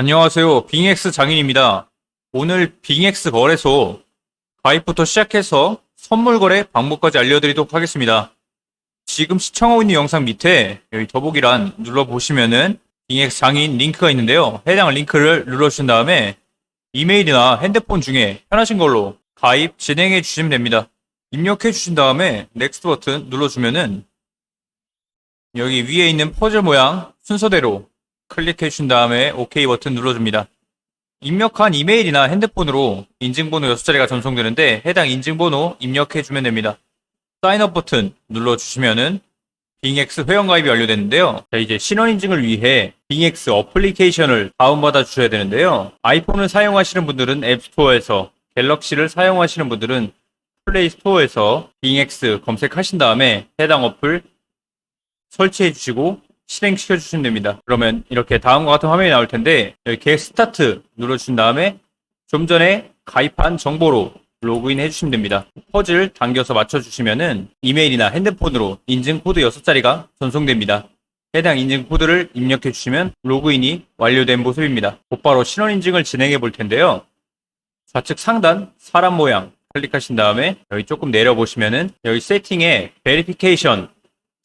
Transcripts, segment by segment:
안녕하세요. 빙엑스 장인입니다. 오늘 빙엑스 거래소 가입부터 시작해서 선물 거래 방법까지 알려드리도록 하겠습니다. 지금 시청하고 있는 영상 밑에 여기 더보기란 눌러보시면은 빙엑스 장인 링크가 있는데요. 해당 링크를 눌러주신 다음에 이메일이나 핸드폰 중에 편하신 걸로 가입 진행해 주시면 됩니다. 입력해 주신 다음에 넥스트 버튼 눌러주면은 여기 위에 있는 퍼즐 모양 순서대로 클릭해 주신 다음에 OK 버튼 눌러줍니다. 입력한 이메일이나 핸드폰으로 인증번호 6자리가 전송되는데 해당 인증번호 입력해 주면 됩니다. 사인업 버튼 눌러주시면은 빙엑스 회원가입이 완료됐는데요. 자, 이제 신원인증을 위해 빙엑스 어플리케이션을 다운받아 주셔야 되는데요. 아이폰을 사용하시는 분들은 앱스토어에서 갤럭시를 사용하시는 분들은 플레이 스토어에서 빙엑스 검색하신 다음에 해당 어플 설치해 주시고 실행시켜 주시면 됩니다. 그러면 이렇게 다음과 같은 화면이 나올 텐데 겟 스타트 눌러주신 다음에 좀 전에 가입한 정보로 로그인 해주시면 됩니다. 퍼즐 당겨서 맞춰주시면은 이메일이나 핸드폰으로 인증 코드 6자리가 전송됩니다. 해당 인증 코드를 입력해 주시면 로그인이 완료된 모습입니다. 곧바로 신원 인증을 진행해 볼 텐데요. 좌측 상단 사람 모양 클릭하신 다음에 여기 조금 내려 보시면은 여기 세팅에 베리피케이션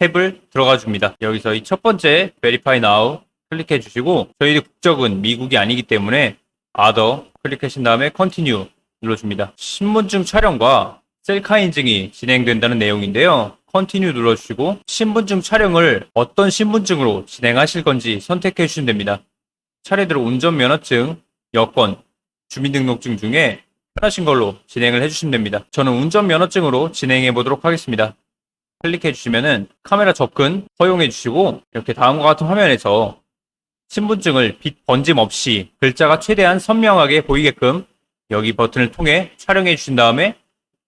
탭을 들어가 줍니다. 여기서 이 첫 번째 Verify Now 클릭해 주시고 저희의 국적은 미국이 아니기 때문에 Other 클릭하신 다음에 Continue 눌러줍니다. 신분증 촬영과 셀카 인증이 진행된다는 내용인데요. Continue 눌러주시고 신분증 촬영을 어떤 신분증으로 진행하실 건지 선택해 주시면 됩니다. 차례대로 운전면허증, 여권, 주민등록증 중에 편하신 걸로 진행을 해주시면 됩니다. 저는 운전면허증으로 진행해 보도록 하겠습니다. 클릭해 주시면은 카메라 접근 허용해 주시고 이렇게 다음과 같은 화면에서 신분증을 빛 번짐 없이 글자가 최대한 선명하게 보이게끔 여기 버튼을 통해 촬영해 주신 다음에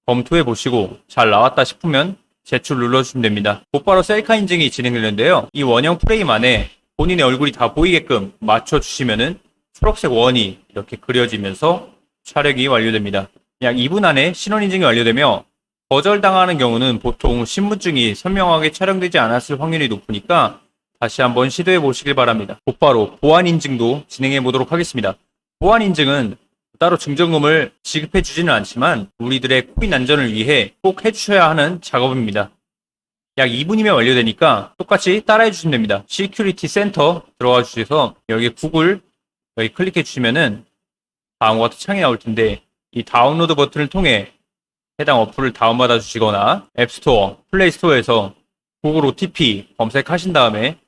검토해 보시고 잘 나왔다 싶으면 제출 눌러주시면 됩니다. 곧바로 셀카 인증이 진행되는데요. 이 원형 프레임 안에 본인의 얼굴이 다 보이게끔 맞춰주시면은 초록색 원이 이렇게 그려지면서 촬영이 완료됩니다. 약 2분 안에 신원 인증이 완료되며 거절당하는 경우는 보통 신분증이 선명하게 촬영되지 않았을 확률이 높으니까 다시 한번 시도해 보시길 바랍니다. 곧바로 보안 인증도 진행해 보도록 하겠습니다. 보안 인증은 따로 증정금을 지급해 주지는 않지만 우리들의 코인 안전을 위해 꼭 해주셔야 하는 작업입니다. 약 2분이면 완료되니까 똑같이 따라해 주시면 됩니다. 시큐리티 센터 들어가 주셔서 여기 구글 여기 클릭해 주시면은 다음과 같은 창이 나올 텐데 이 다운로드 버튼을 통해 해당 어플을 다운받아 주시거나 앱스토어, 플레이스토어에서 구글 OTP 검색하신 다음에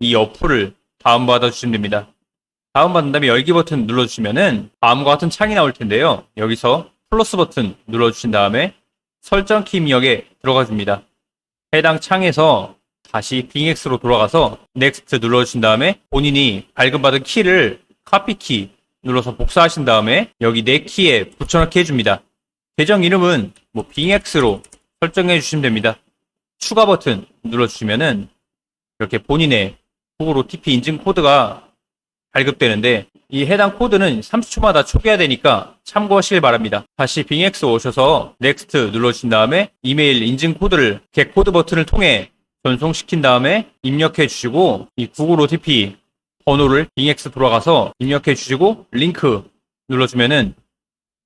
이 어플을 다운받아 주시면 됩니다. 다운받은 다음에 열기 버튼 눌러주시면은 다음과 같은 창이 나올 텐데요. 여기서 플러스 버튼 눌러주신 다음에 설정 키 입력에 들어가 줍니다. 해당 창에서 다시 빙엑스로 돌아가서 넥스트 눌러주신 다음에 본인이 발급받은 키를 카피 키 눌러서 복사하신 다음에 여기 내 키에 붙여넣기 해줍니다. 계정 이름은 뭐 빙엑스로 설정해 주시면 됩니다. 추가 버튼 눌러주시면은 이렇게 본인의 구글 OTP 인증 코드가 발급되는데 이 해당 코드는 30초마다 초기화 되니까 참고하시길 바랍니다. 다시 빙엑스 오셔서 넥스트 눌러주신 다음에 이메일 인증 코드를 겟 코드 버튼을 통해 전송시킨 다음에 입력해 주시고 이 구글 OTP 번호를 빙엑스 돌아가서 입력해 주시고 링크 눌러주면은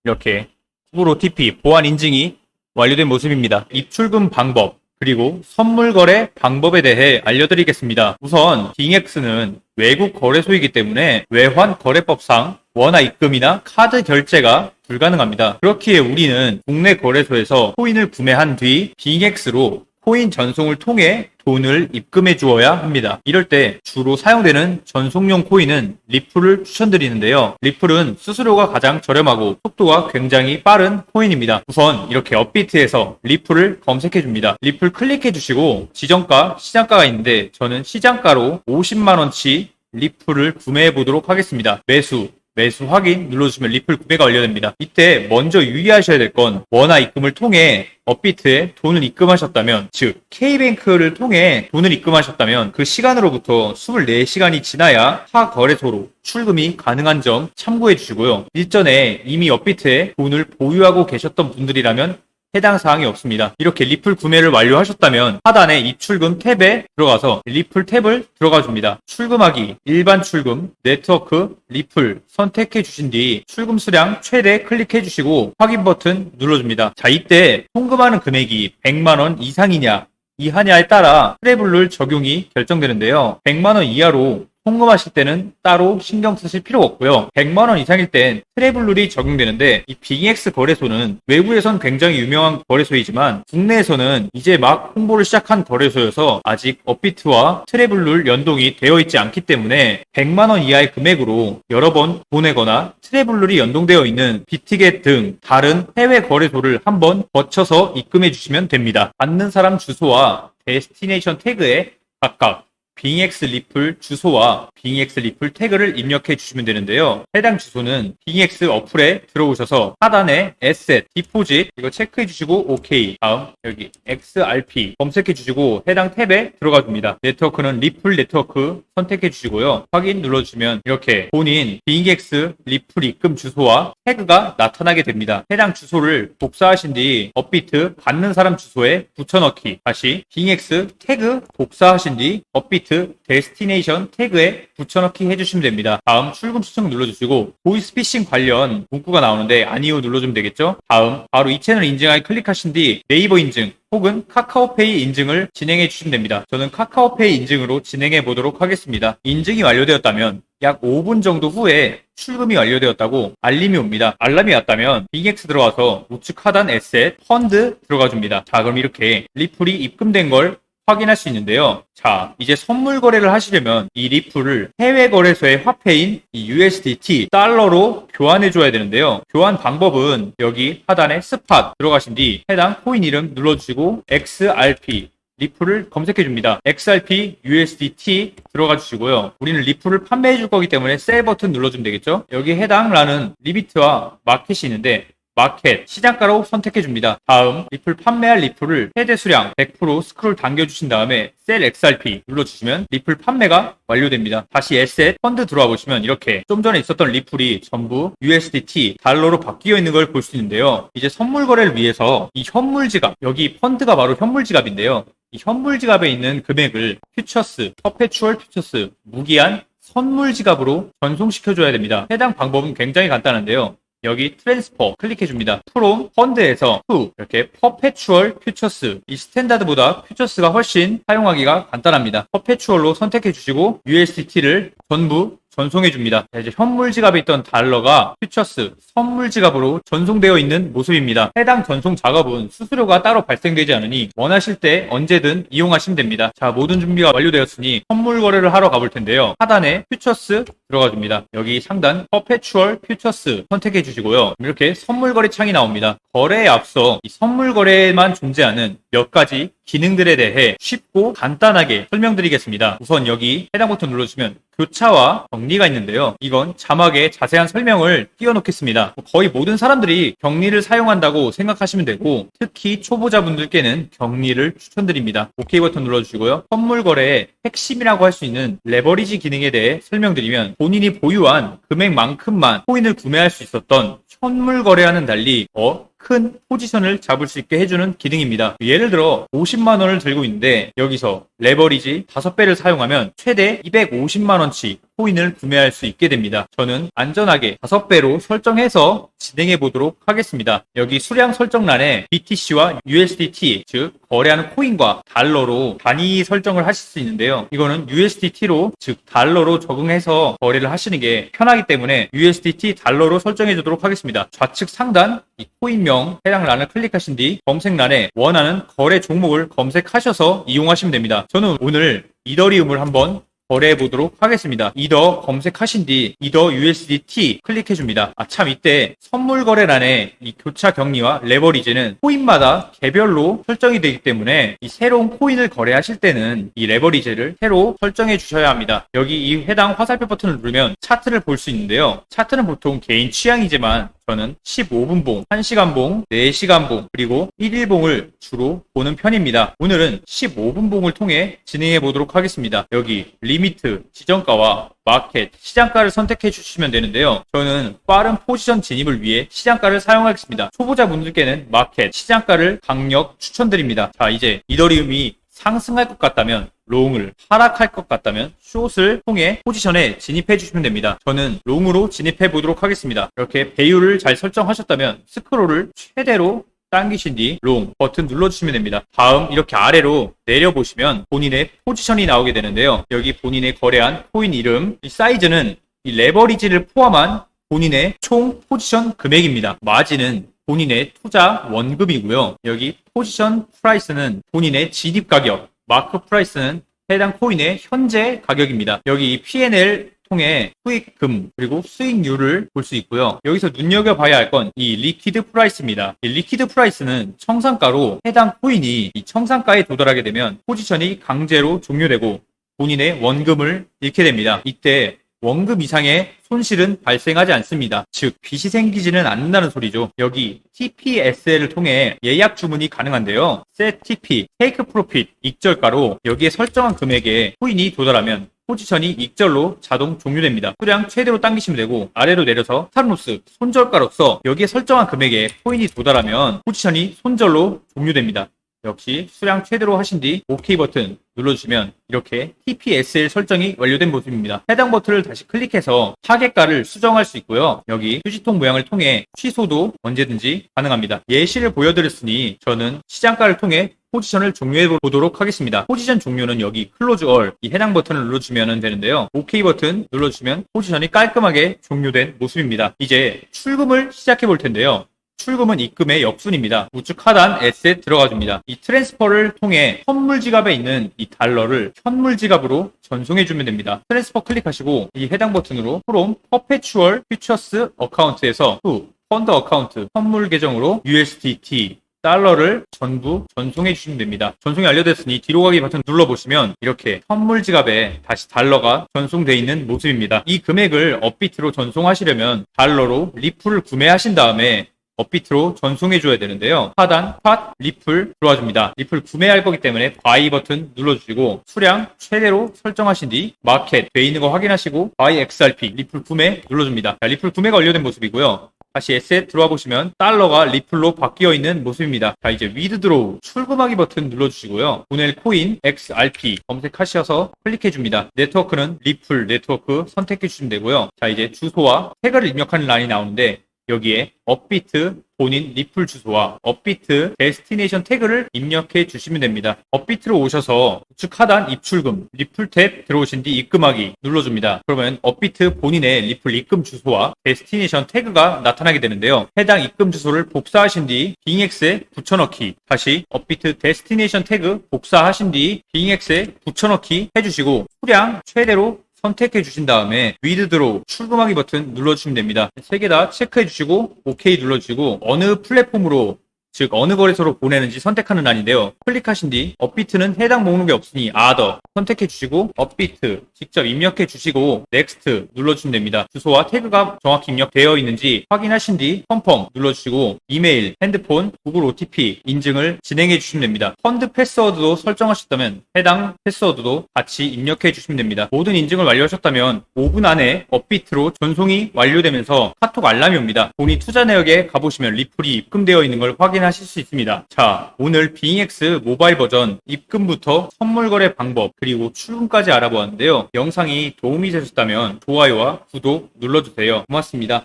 이렇게 구글 OTP 보안 인증이 완료된 모습입니다. 입출금 방법 그리고 선물 거래 방법에 대해 알려드리겠습니다. 우선 빙엑스는 외국 거래소이기 때문에 외환 거래법상 원화 입금이나 카드 결제가 불가능합니다. 그렇기에 우리는 국내 거래소에서 코인을 구매한 뒤 빙엑스로 코인 전송을 통해 돈을 입금해 주어야 합니다. 이럴 때 주로 사용되는 전송용 코인은 리플을 추천드리는데요. 리플은 수수료가 가장 저렴하고 속도가 굉장히 빠른 코인입니다. 우선 이렇게 업비트에서 리플을 검색해 줍니다. 리플 클릭해 주시고 지정가, 시장가가 있는데 저는 시장가로 50만원치 리플을 구매해 보도록 하겠습니다. 매수, 매수 확인 눌러주시면 리플 구매가 완료됩니다. 이때 먼저 유의하셔야 될 건 원화 입금을 통해 업비트에 돈을 입금하셨다면 즉 K뱅크를 통해 돈을 입금하셨다면 그 시간으로부터 24시간이 지나야 타 거래소로 출금이 가능한 점 참고해 주시고요. 일전에 이미 업비트에 돈을 보유하고 계셨던 분들이라면 해당 사항이 없습니다. 이렇게 리플 구매를 완료하셨다면 하단에 입출금 탭에 들어가서 리플 탭을 들어가 줍니다. 출금하기, 일반 출금, 네트워크, 리플 선택해 주신 뒤 출금 수량 최대 클릭해 주시고 확인 버튼 눌러줍니다. 자, 이때 송금하는 금액이 100만원 이상이냐 이하냐에 따라 트래블룰 적용이 결정되는데요. 100만 원 이하로 송금하실 때는 따로 신경 쓰실 필요가 없고요. 100만 원 이상일 땐 트래블 룰이 적용되는데 이 빅엑스 거래소는 외국에선 굉장히 유명한 거래소이지만 국내에서는 이제 막 홍보를 시작한 거래소여서 아직 업비트와 트래블 룰 연동이 되어 있지 않기 때문에 100만 원 이하의 금액으로 여러 번 보내거나 트래블 룰이 연동되어 있는 비티겟 등 다른 해외 거래소를 한번 거쳐서 입금해 주시면 됩니다. 받는 사람 주소와 데스티네이션 태그에 각각 빙엑스 리플 주소와 빙엑스 리플 태그를 입력해 주시면 되는데요. 해당 주소는 빙엑스 어플에 들어오셔서 하단에 에셋, 디포짓 이거 체크해 주시고 오케이. 다음 여기 XRP 검색해 주시고 해당 탭에 들어가 줍니다. 네트워크는 리플 네트워크 선택해 주시고요. 확인 눌러 주시면 이렇게 본인 빙엑스 리플 입금 주소와 태그가 나타나게 됩니다. 해당 주소를 복사하신 뒤 업비트 받는 사람 주소에 붙여넣기. 다시 빙엑스 태그 복사하신 뒤 업비트 데스티네이션 태그에 붙여넣기 해주시면 됩니다. 다음 출금 수정 눌러주시고 보이스피싱 관련 문구가 나오는데 아니요 눌러주면 되겠죠? 다음 바로 이 채널 인증하기 클릭하신 뒤 네이버 인증 혹은 카카오페이 인증을 진행해 주시면 됩니다. 저는 카카오페이 인증으로 진행해 보도록 하겠습니다. 인증이 완료되었다면 약 5분 정도 후에 출금이 완료되었다고 알림이 옵니다. 알람이 왔다면 빅엑스 들어와서 우측 하단 에셋 펀드 들어가 줍니다. 자 그럼 이렇게 리플이 입금된 걸 확인할 수 있는데요. 자, 이제 선물 거래를 하시려면 이 리플을 해외 거래소의 화폐인 이 USDT 달러로 교환해 줘야 되는데요. 교환 방법은 여기 하단에 스팟 들어가신 뒤 해당 코인 이름 눌러주시고 XRP 리플을 검색해 줍니다. XRP USDT 들어가 주시고요. 우리는 리플을 판매해 줄 거기 때문에 셀 버튼 눌러주면 되겠죠. 여기 해당 란은 리비트와 마켓이 있는데 마켓, 시장가로 선택해 줍니다. 다음 리플 판매할 리플을 최대 수량 100% 스크롤 당겨주신 다음에 셀 XRP 눌러주시면 리플 판매가 완료됩니다. 다시 에셋 펀드 들어와 보시면 이렇게 좀 전에 있었던 리플이 전부 USDT 달러로 바뀌어 있는 걸 볼 수 있는데요. 이제 선물 거래를 위해서 이 현물 지갑 여기 펀드가 바로 현물 지갑인데요. 이 현물 지갑에 있는 금액을 퓨처스, 퍼페추얼 퓨처스, 무기한 선물 지갑으로 전송시켜줘야 됩니다. 해당 방법은 굉장히 간단한데요. 여기 트랜스퍼 클릭해 줍니다. 프롬 펀드에서 투 이렇게 퍼페추얼 퓨처스 이 스탠다드보다 퓨처스가 훨씬 사용하기가 간단합니다. 퍼페추얼로 선택해 주시고 USDT를 전부 전송해 줍니다. 자, 이제 현물 지갑에 있던 달러가 퓨처스 선물 지갑으로 전송되어 있는 모습입니다. 해당 전송 작업은 수수료가 따로 발생되지 않으니 원하실 때 언제든 이용하시면 됩니다. 자, 모든 준비가 완료되었으니 선물 거래를 하러 가볼 텐데요. 하단에 퓨처스 들어가 줍니다. 여기 상단 퍼페추얼 퓨처스 선택해 주시고요. 이렇게 선물 거래 창이 나옵니다. 거래에 앞서 이 선물 거래에만 존재하는 몇 가지 기능들에 대해 쉽고 간단하게 설명드리겠습니다. 우선 여기 해당 버튼 눌러주시면 교차와 격리가 있는데요. 이건 자막에 자세한 설명을 띄워놓겠습니다. 거의 모든 사람들이 격리를 사용한다고 생각하시면 되고 특히 초보자분들께는 격리를 추천드립니다. OK 버튼 눌러주시고요. 선물 거래의 핵심이라고 할 수 있는 레버리지 기능에 대해 설명드리면 본인이 보유한 금액만큼만 코인을 구매할 수 있었던 현물 거래와는 달리 더 큰 포지션을 잡을 수 있게 해주는 기능입니다. 예를 들어 50만 원을 들고 있는데 여기서 레버리지 5배를 사용하면 최대 250만 원치 코인을 구매할 수 있게 됩니다. 저는 안전하게 5배로 설정해서 진행해 보도록 하겠습니다. 여기 수량 설정란에 BTC와 USDT 즉 거래하는 코인과 달러로 단위 설정을 하실 수 있는데요. 이거는 USDT로 즉 달러로 적응해서 거래를 하시는 게 편하기 때문에 USDT 달러로 설정해 주도록 하겠습니다. 좌측 상단 이 코인명 해당 란을 클릭하신 뒤 검색란에 원하는 거래 종목을 검색하셔서 이용하시면 됩니다. 저는 오늘 이더리움을 한번 거래해 보도록 하겠습니다. 이더 검색하신 뒤 이더 USDT 클릭해 줍니다. 아 참 이때 선물 거래란에 이 교차 격리와 레버리지는 코인마다 개별로 설정이 되기 때문에 이 새로운 코인을 거래하실 때는 이 레버리지를 새로 설정해 주셔야 합니다. 여기 이 해당 화살표 버튼을 누르면 차트를 볼 수 있는데요. 차트는 보통 개인 취향이지만 저는 15분 봉, 1시간 봉, 4시간 봉, 그리고 1일 봉을 주로 보는 편입니다. 오늘은 15분 봉을 통해 진행해 보도록 하겠습니다. 여기 리미트, 지정가와 마켓, 시장가를 선택해 주시면 되는데요. 저는 빠른 포지션 진입을 위해 시장가를 사용하겠습니다. 초보자분들께는 마켓, 시장가를 강력 추천드립니다. 자, 이제 이더리움이 상승할 것 같다면 롱을 하락할 것 같다면 숏을 통해 포지션에 진입해 주시면 됩니다. 저는 롱으로 진입해 보도록 하겠습니다. 이렇게 배율을 잘 설정하셨다면 스크롤을 최대로 당기신 뒤 롱 버튼 눌러주시면 됩니다. 다음 이렇게 아래로 내려보시면 본인의 포지션이 나오게 되는데요. 여기 본인의 거래한 코인 이름, 이 사이즈는 이 레버리지를 포함한 본인의 총 포지션 금액입니다. 마진은 본인의 투자 원금이고요. 여기 포지션 프라이스는 본인의 진입 가격, 마크 프라이스는 해당 코인의 현재 가격입니다. 여기 이 P&L 통해 수익금 그리고 수익률을 볼 수 있고요. 여기서 눈여겨봐야 할 건 이 리퀴드 프라이스입니다. 이 리퀴드 프라이스는 청산가로 해당 코인이 이 청산가에 도달하게 되면 포지션이 강제로 종료되고 본인의 원금을 잃게 됩니다. 이때 원금 이상의 손실은 발생하지 않습니다. 즉 빚이 생기지는 않는다는 소리죠. 여기 TPSL을 통해 예약 주문이 가능한데요. Set TP, Take Profit, 익절가로 여기에 설정한 금액에 코인이 도달하면 포지션이 익절로 자동 종료됩니다. 수량 최대로 당기시면 되고 아래로 내려서 스탑로스, 손절가로서 여기에 설정한 금액에 코인이 도달하면 포지션이 손절로 종료됩니다. 역시 수량 최대로 하신 뒤 OK 버튼 눌러주시면 이렇게 TPSL 설정이 완료된 모습입니다. 해당 버튼을 다시 클릭해서 타겟가를 수정할 수 있고요. 여기 휴지통 모양을 통해 취소도 언제든지 가능합니다. 예시를 보여드렸으니 저는 시장가를 통해 포지션을 종료해 보도록 하겠습니다. 포지션 종료는 여기 클로즈 얼 이 해당 버튼을 눌러주면 되는데요. OK 버튼 눌러주시면 포지션이 깔끔하게 종료된 모습입니다. 이제 출금을 시작해 볼 텐데요. 출금은 입금의 역순입니다. 우측 하단 에셋 들어가 줍니다. 이 트랜스퍼를 통해 현물 지갑에 있는 이 달러를 현물 지갑으로 전송해 주면 됩니다. 트랜스퍼 클릭하시고 이 해당 버튼으로 프롬 퍼페추얼 퓨처스 어카운트에서 후 펀드 어카운트 선물 계정으로 USDT 달러를 전부 전송해 주시면 됩니다. 전송이 완료됐으니 뒤로 가기 버튼 눌러보시면 이렇게 선물 지갑에 다시 달러가 전송되어 있는 모습입니다. 이 금액을 업비트로 전송하시려면 달러로 리플을 구매하신 다음에 업비트로 전송해 줘야 되는데요. 하단 팟 리플 들어와 줍니다. 리플 구매할 거기 때문에 바이 버튼 눌러주시고 수량 최대로 설정하신 뒤 마켓 돼 있는 거 확인하시고 바이 XRP 리플 구매 눌러줍니다. 자, 리플 구매가 완료된 모습이고요. 다시 에셋 들어와 보시면 달러가 리플로 바뀌어 있는 모습입니다. 자 이제 위드 드로우 출금하기 버튼 눌러주시고요. 보낼 코인 XRP 검색하셔서 클릭해 줍니다. 네트워크는 리플 네트워크 선택해 주시면 되고요. 자 이제 주소와 태그를 입력하는 란이 나오는데 여기에 업비트 본인 리플 주소와 업비트 데스티네이션 태그를 입력해 주시면 됩니다. 업비트로 오셔서 우측 하단 입출금 리플 탭 들어오신 뒤 입금하기 눌러줍니다. 그러면 업비트 본인의 리플 입금 주소와 데스티네이션 태그가 나타나게 되는데요. 해당 입금 주소를 복사하신 뒤 빙엑스에 붙여넣기 다시 업비트 데스티네이션 태그 복사하신 뒤 빙엑스에 붙여넣기 해주시고 수량 최대로 선택해 주신 다음에 위드 드로 출금하기 버튼 눌러주시면 됩니다. 세 개 다 체크해 주시고 OK 눌러주시고 어느 플랫폼으로 즉 어느 거래소로 보내는지 선택하는 란인데요. 클릭하신 뒤 업비트는 해당 목록이 없으니 아더 선택해 주시고 업비트 직접 입력해 주시고 넥스트 눌러주시면 됩니다. 주소와 태그가 정확히 입력되어 있는지 확인하신 뒤 컨펌 눌러주시고 이메일, 핸드폰, 구글 OTP 인증을 진행해 주시면 됩니다. 펀드 패스워드도 설정하셨다면 해당 패스워드도 같이 입력해 주시면 됩니다. 모든 인증을 완료하셨다면 5분 안에 업비트로 전송이 완료되면서 카톡 알람이 옵니다. 본인 투자 내역에 가보시면 리플이 입금되어 있는 걸 확인 하실 수 있습니다. 자, 오늘 빙엑스 모바일 버전 입금부터 선물 거래 방법 그리고 출금까지 알아보았는데요. 영상이 도움이 되셨다면 좋아요와 구독 눌러주세요. 고맙습니다.